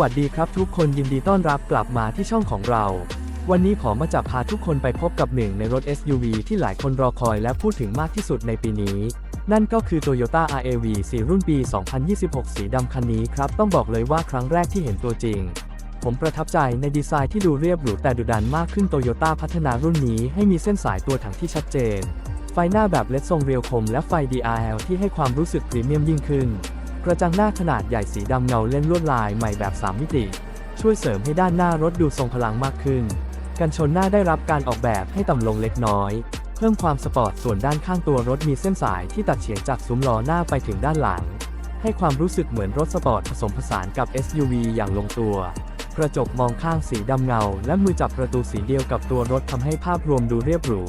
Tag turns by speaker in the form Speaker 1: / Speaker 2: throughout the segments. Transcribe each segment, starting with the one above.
Speaker 1: วัสดีครับทุกคนยินดีต้อนรับกลับมาที่ช่องของเรา วันนี้ผมมาจะพาทุกคนไปพบกับหนึ่งในรถ SUV ที่หลายคนรอคอยและพูดถึงมากที่สุดในปีนี้ นั่นก็คือ Toyota RAV 4 รุ่นปี 2026 สีดำคันนี้ครับ ต้องบอกเลยว่าครั้งแรกที่เห็นตัวจริง ผมประทับใจในดีไซน์ที่ดูเรียบหรูแต่ดุดันมากขึ้น Toyota พัฒนารุ่นนี้ให้มีเส้นสายตัวถังที่ชัดเจน ไฟหน้าแบบเลดทรงเรียวคม และไฟ DRL ที่ให้ความรู้สึกพรีเมียมยิ่งขึ้น ระจังหน้าขนาดใหญ่สีดำเงาเล่นลวดลายใหม่แบบ 3 มิติ ช่วยเสริมให้ด้านหน้ารถดูทรงพลังมากขึ้น กันชนหน้าได้รับการออกแบบให้ต่ำลงเล็กน้อย เพิ่มความสปอร์ตส่วนด้านข้างตัวรถมีเส้นสายที่ตัดเฉียงจากซุ้มล้อหน้าไปถึงด้านหลัง ให้ความรู้สึกเหมือนรถสปอร์ตผสมผสานกับ SUV อย่างลงตัว กระจกมองข้างสีดำเงา และมือจับประตูสีเดียวกับตัวรถทำให้ภาพรวมดูเรียบหรู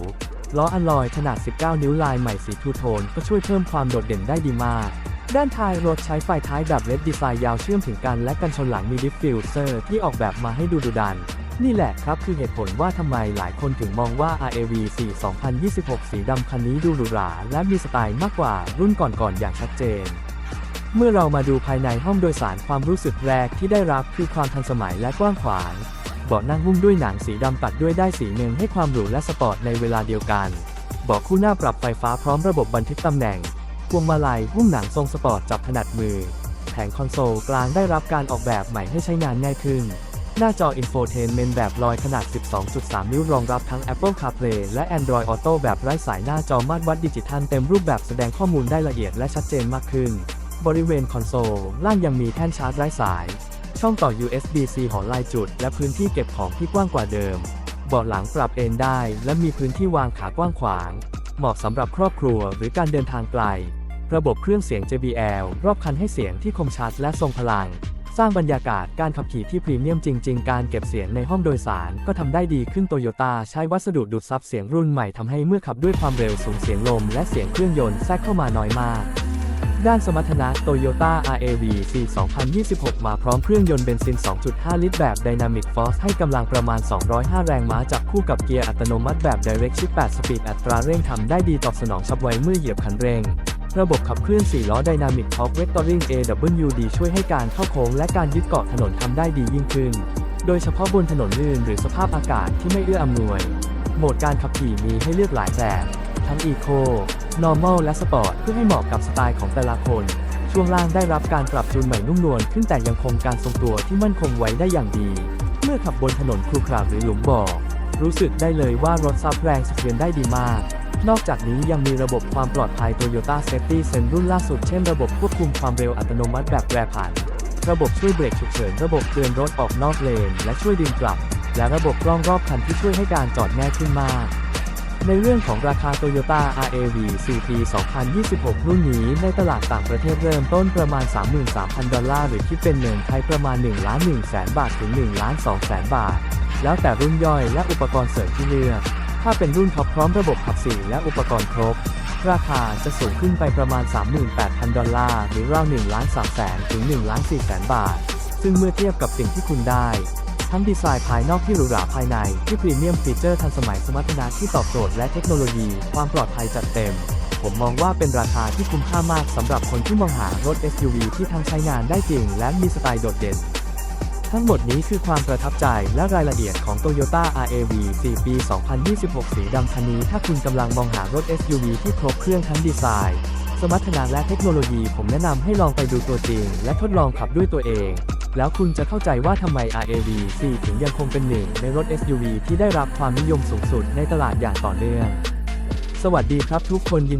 Speaker 1: ล้ออัลลอยขนาด 19 นิ้วลายใหม่สีทูโทนก็ช่วยเพิ่มความโดดเด่นได้ดีมาก ด้านท้ายรถใช้ไฟท้ายแบบเลดดีไซน์ยาวเชื่อมถึงกันและกันชนหลังมีดิฟฟิวเซอร์ที่ออกแบบมาให้ดูดุดัน นี่แหละครับคือเหตุผลว่าทำไมหลายคนถึงมองว่า RAV 4 2026 สีดำคันนี้ดูหรูหราและมีสไตล์มากกว่ารุ่นก่อนๆอย่างชัดเจน เมื่อเรามาดูภายในห้องโดยสารความรู้สึกแรกที่ได้รับคือความทันสมัยและกว้างขวางเบาะนั่งหุ้มด้วยหนังสีดำตัดด้วยได้ายสีเงินให้ความหรูและสปอร์ตในเวลาเดียวกันเบาะคู่หน้าปรับไฟฟ้าพร้อมระบบบันทึกตำแหน่ง พวงมาลัยหุ้มหนังทรงสปอร์ตจับถนัดมือ แผงคอนโซลกลางได้รับการออกแบบใหม่ให้ใช้งานง่ายขึ้น หน้าจออินโฟเทนเมนแบบลอยขนาด 12.3 นิ้วรองรับทั้ง Apple CarPlay และ Android Auto แบบไร้สายหน้าจอมาตรวัดดิจิทัลเต็มรูปแบบแสดงข้อมูลได้ละเอียดและชัดเจนมากขึ้น บริเวณคอนโซลล่างยังมีแท่นชาร์จไร้สาย ช่องต่อ USB-C หอลายจุด และพื้นที่เก็บของที่กว้างกว่าเดิมเบาะหลังปรับเอนได้ และมีพื้นที่วางขากว้างขวาง เหมาะสำหรับครอบครัวหรือการเดินทางไกล ระบบเครื่องเสียง JBL รอบคันให้เสียงที่คมชัดและทรงพลัง สร้างบรรยากาศการขับขี่ที่พรีเมียมจริง ๆ การเก็บเสียงในห้องโดยสารก็ทำได้ดีขึ้นโตโยต้าใช้วัสดุดูดซับเสียงรุ่นใหม่ทำให้เมื่อขับด้วยความเร็วสูงเสียงลมและเสียงเครื่องยนต์แทรกเข้ามาน้อยมากด้านสมรรถนะ Toyota RAV 4 2026 มาพร้อมเครื่องยนต์เบนซิน 2.5 ลิตรแบบ Dynamic Force ให้กำลังประมาณ 205 แรงม้าจับคู่กับเกียร์อัตโนมัติแบบ Direct Shift 8สปีดอัตราเร่งทำได้ดีตอบสนองฉับไวเมื่อเหยียบคันเร่ง ระบบขับเคลื่อน 4 ล้อ Dynamic Torque Vectoring AWD ช่วยให้การเข้าโค้งและการยึดเกาะถนนทำได้ดียิ่งขึ้น โดยเฉพาะบนถนนลื่นหรือสภาพอากาศที่ไม่เอื้ออำนวย โหมดการขับขี่มีให้เลือกหลายแบบ ทั้ง Eco Normal และ Sport เพื่อให้เหมาะกับสไตล์ของแต่ละคน ช่วงล่างได้รับการปรับจูนใหม่นุ่มนวลขึ้นแต่ยังคงการทรงตัวที่มั่นคงไว้ได้อย่างดี เมื่อขับบนถนนครุขระหรือหลุมบ่อรู้สึกได้เลยว่ารถซับแรงสะเทือนได้ดีมาก นอกจากนี้ยังมีระบบความปลอดภัย Toyota Safety Sense รุ่นล่าสุดเช่นระบบควบคุมความเร็วอัตโนมัติแบบแปรผัน ระบบช่วยเบรกฉุกเฉิน ระบบเตือนรถออกนอกเลน และช่วยดึงกลับ และระบบกล้องรอบคันที่ช่วยให้การจอดง่ายขึ้นมาก ในเรื่องของราคา Toyota RAV 4ปี 2026 รุ่นนี้ในตลาดต่างประเทศเริ่มต้นประมาณ 33,000 ดอลลาร์หรือคิดเป็นเงินไทยประมาณ1ล้าน1แสนบาทถึง1ล้าน2แสนบาท แล้วแต่รุ่นย่อยและอุปกรณ์เสริมที่เลือก ถ้าเป็นรุ่นท็อปพร้อมระบบขับสี่และอุปกรณ์ครบ ราคาจะสูงขึ้นไปประมาณ 38,000 ดอลลาร์ หรือราว1ล้าน3แสนถึง1ล้าน4แสนบาท ซึ่งเมื่อเทียบกับสิ่งที่คุณได้ ทั้งดีไซน์ภายนอกที่หรูหราภายใน ที่พรีเมียมฟีเจอร์ทันสมัยสมรรถนะที่ตอบโจทย์และเทคโนโลยี ความปลอดภัยจัดเต็ม ผมมองว่าเป็นราคาที่คุ้มค่ามากสำหรับคนที่มองหารถ SUV ที่ทั้งใช้งานได้จริง และมีสไตล์โดดเด่น ทั้งหมดนี้คือความประทับใจและรายละเอียดของ Toyota RAV 4 ปี 2026 สีดำคันนี้ถ้าคุณกำลังมองหารถ SUV ที่ครบเครื่องทั้งดีไซน์ สมรรถนะและเทคโนโลยี ผมแนะนำให้ลองไปดูตัวจริง และทดลองขับด้วยตัวเอง แล้วคุณจะเข้าใจว่าทำไม RAV 4 ถึงยังคงเป็นหนึ่งในรถ SUV ที่ได้รับความนิยมสูงสุดในตลาดอย่างต่อเนื่อง สวัสดีครับทุกคนยิน